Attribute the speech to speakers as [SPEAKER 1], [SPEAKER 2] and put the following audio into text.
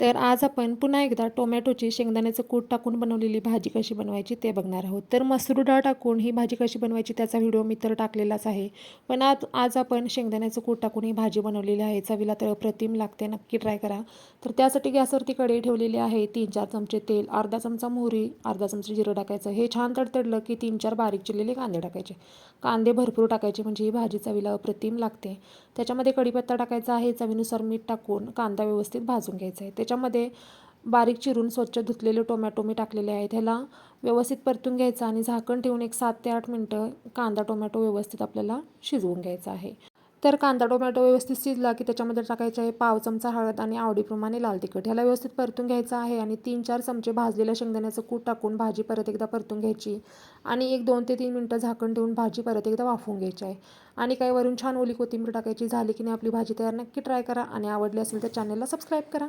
[SPEAKER 1] तर आज आपण पुन्हा एकदा टोमॅटोची शेंगदाण्याचं कूट टाकून बनवलेली भाजी कशी बनवायची ते बघणार आहोत. तर मसूर डाळ टाकून ही भाजी कशी बनवायची त्याचा व्हिडिओ मी तर टाकलेलाच आहे. पण आज आज आपण शेंगदाण्याचं कूट टाकून ही भाजी बनवलेली आहे. चवीला तर अप्रतिम लागते नक्की ट्राय करा. तर त्यासाठी गॅसवरती कढई ठेवलेली आहे. तीन चार चमचे तेल अर्धा चमचा मोहरी अर्धा चमचा जिरं टाकायचं. हे छान तडतडलं की तीन चार बारीक चिरलेले कांदे टाकायचे. कांदे भरपूर टाकायचे म्हणजे ही भाजी चवीला अप्रतिम लागते. त्याच्यामध्ये कढीपत्ता टाकायचा आहे. चवीनुसार मीठ टाकून कांदा व्यवस्थित भाजून घ्यायचा आहे. त्याच्यामध्ये बारीक चिरून स्वच्छ धुतलेले टोमॅटो मी टाकलेले आहेत. ह्याला व्यवस्थित परतून घ्यायचं आणि झाकण ठेवून एक सात ते आठ मिनटं कांदा टोमॅटो व्यवस्थित आपल्याला शिजवून घ्यायचा आहे. तर कांदा टोमॅटो व्यवस्थित शिजला की त्याच्यामध्ये टाकायचं आहे पाव चमचा हळद आणि आवडीप्रमाणे लाल तिखट. ह्याला व्यवस्थित परतून घ्यायचं आहे आणि तीन चार चमचे भाजलेल्या शेंगदाण्याचं कूट टाकून भाजी परत एकदा परतून घ्यायची आणि एक दोन ते तीन मिनटं झाकण ठेवून भाजी परत एकदा वाफवून घ्यायची आहे. आणि काही वरून छान ओली कोथिंबीर टाकायची झाली की नाही आपली भाजी तयार नक्की ट्राय करा आणि आवडली असेल तर चॅनलला सबस्क्राईब करा.